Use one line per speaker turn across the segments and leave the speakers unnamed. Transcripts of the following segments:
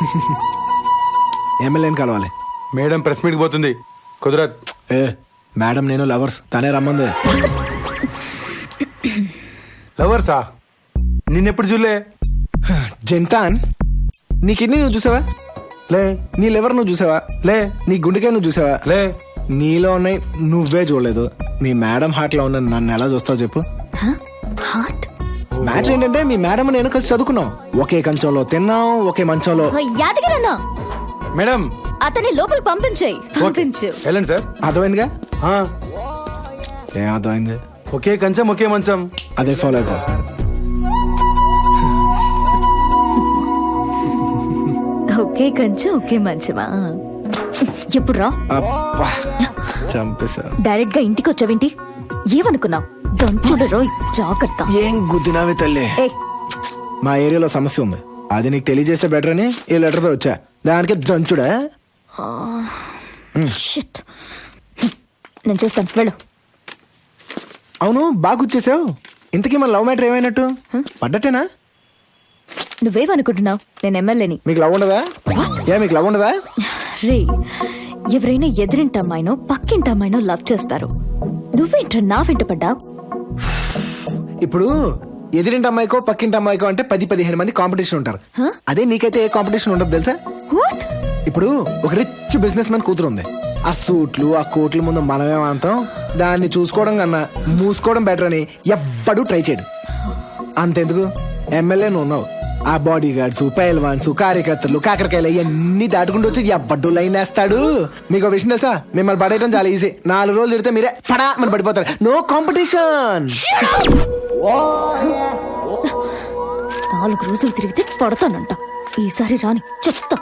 ఎమ్మెల్యేని కలవాలి.
Madam press మీట్కి పోతుంది. కుదరత్
ఏ మేడం నేను లవర్స్. తనే రమ్మంది.
లవర్సా? నిన్నెప్పుడు చూలే
జంటాన్ నీ కిడ్నీ నువ్వు చూసావా?
లే.
నీ లివర్ నువ్వు చూసావా?
లే.
నీ గుండెకాయ నువ్వు చూసావా?
లే.
నీలో ఉన్నాయి నువ్వే చూడలేదు. మీ మేడం హార్ట్లో ఉన్న నన్ను ఎలా చూస్తావు చెప్పు.
హార్ట్
మ్యాటర్ ఏంటంటే మీ మేడం నేను కలిసి చదువుకున్నాం. ఒకే కంచంలో తిన్నాం ఒకే మంచంలో
యాదగిరన్నా
మేడం.
అతని లోపల పంపించేయి. పంపించు.
వెళ్ళండి సార్.
అర్థమైందిగా?
ఆ,
ఏం అర్థమైంది?
ఒకే కంచం ఒకే మంచం.
అదే ఫాలో అయిపో.
ఒకే కంచెం ఒకే మంచమా? ఎప్పుడు రా
అబ్బా చంపేశా
డైరెక్ట్గా ఇంటికి వచ్చావేంటి ఏమనుకున్నావు? దంతుడు. రోయ్ జాగ్రత్త.
ఏం గుద్దినావే తల్లి? మా ఏరియాలో సమస్య ఉంది. అది నీకు తెలియజేస్తే బెటర్ అని ఈ లెటర్తో వచ్చా. దానికి దంచుడా
షిట్ నేను చూస్తాను. వెళ్ళు.
అవును బాగా గుచ్చేసావు. ఇంతకీ మన లవ్ మ్యాటర్ ఏమైనట్టు? పడ్డట్టేనా?
నువ్వేమనుకుంటున్నావు? నేను ఎమ్మెల్యేని
మీకు లవ్ ఉండదా? ఏ మీకు లవ్ ఉండదా?
రే ఎవరైనా ఎదిరింటి అమ్మాయినో పక్కింటి అమ్మాయినో లవ్ చేస్తారు. నువ్వేంట్రా నా వెంట పడ్డావు?
ఇప్పుడు ఎదిరింటి అమ్మాయికో పక్కింటి అమ్మాయికో అంటే పది పదిహేను మంది కాంపిటీషన్ ఉంటారు? అదే నీకైతే ఏ కాంపిటీషన్ ఉండదు తెలుసా? ఇప్పుడు ఒక రిచ్ బిజినెస్ మ్యాన్ కూతురు ఉంది. ఆ సూట్లు ఆ కోట్ల ముందు మనమేమంతాం దాన్ని చూసుకోవడం కన్నా మూసుకోవడం బెటర్ అని ఎవ్వడూ ట్రై చేయడు. అంతెందుకు? ఎమ్మెల్యే నువ్వు ఉన్నావు. ఆ బాడీ గార్డ్స్ పైల్వాన్స్ కార్యకర్తలు కాకరకాయలు ఇవన్నీ దాటుకుంటూ వచ్చి ఎవ్వడ్డు లైన్ వేస్తాడు మీకు ఒక విషయం తెలుసా? మిమ్మల్ని పడేయడం చాలా ఈజీ నాలుగు రోజులు తిడితే మీరే పడా మన పడిపోతారు. నో కాంపిటీషన్
నాలుగు రోజులు తిరిగితే పడతానంట. ఈసారి రాని చెప్తా.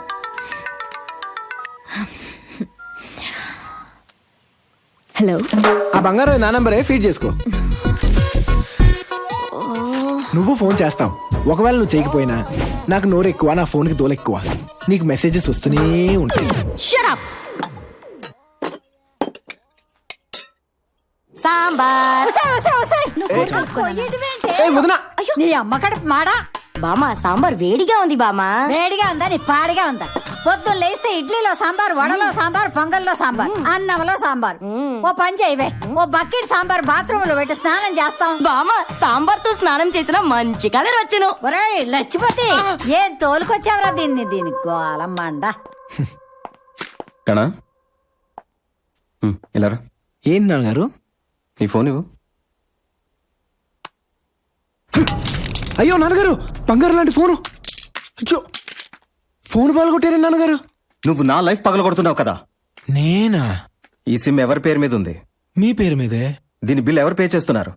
హలో?
ఆ బంగారం నా నంబరే ఫీడ్ చేసుకో. నువ్వు ఫోన్ చేస్తావు. ఒకవేళ నువ్వు చేయకపోయినా నాకు నోరు ఎక్కువ నా ఫోన్కి దోలు ఎక్కువ. నీకు మెసేజెస్ వస్తూనే ఉంటాయి.
సాంబార్. నీ అమ్మ కడుపు మాడా? బామ్మ సాంబార్ వేడిగా ఉంది బామ్మ వేడిగా ఉందా? నీ పాడిగా ఉందా? పొద్దున్న లేస్తే ఇడ్లీలో సాంబార్ వడలో సాంబార్ పొంగల్లో సాంబార్ అన్నంలో సాంబార్. ఓ పని చేయవే ఓ బకెట్ సాంబార్ బాత్రూమ్లో పెట్టి స్నానం చేస్తాం.
బామ్మ సాంబార్తో స్నానం చేసిన మంచి కలర్ వచ్చును.
ఒరేయ్ లచ్చిపోతే ఏం తోలుకొచ్చావరా దీన్ని? దీని గోలమ్మండ
కణా ఇలా.
ఏంటి నాన్నగారు?
నీ ఫోన్ ఇవ్వు.
అయ్యో నాన్నగారు బంగారు లాంటి ఫోను. అయ్యో ఫోన్ బాల్ కొట్టారే నాన్నగారు.
నువ్వు నా లైఫ్ పగలగొడుతున్నావు కదా.
నేనా?
ఈ సిమ్ ఎవరి పేరు మీద ఉంది?
మీ పేరు మీదే?
దీని బిల్ ఎవరు పే చేస్తున్నారు?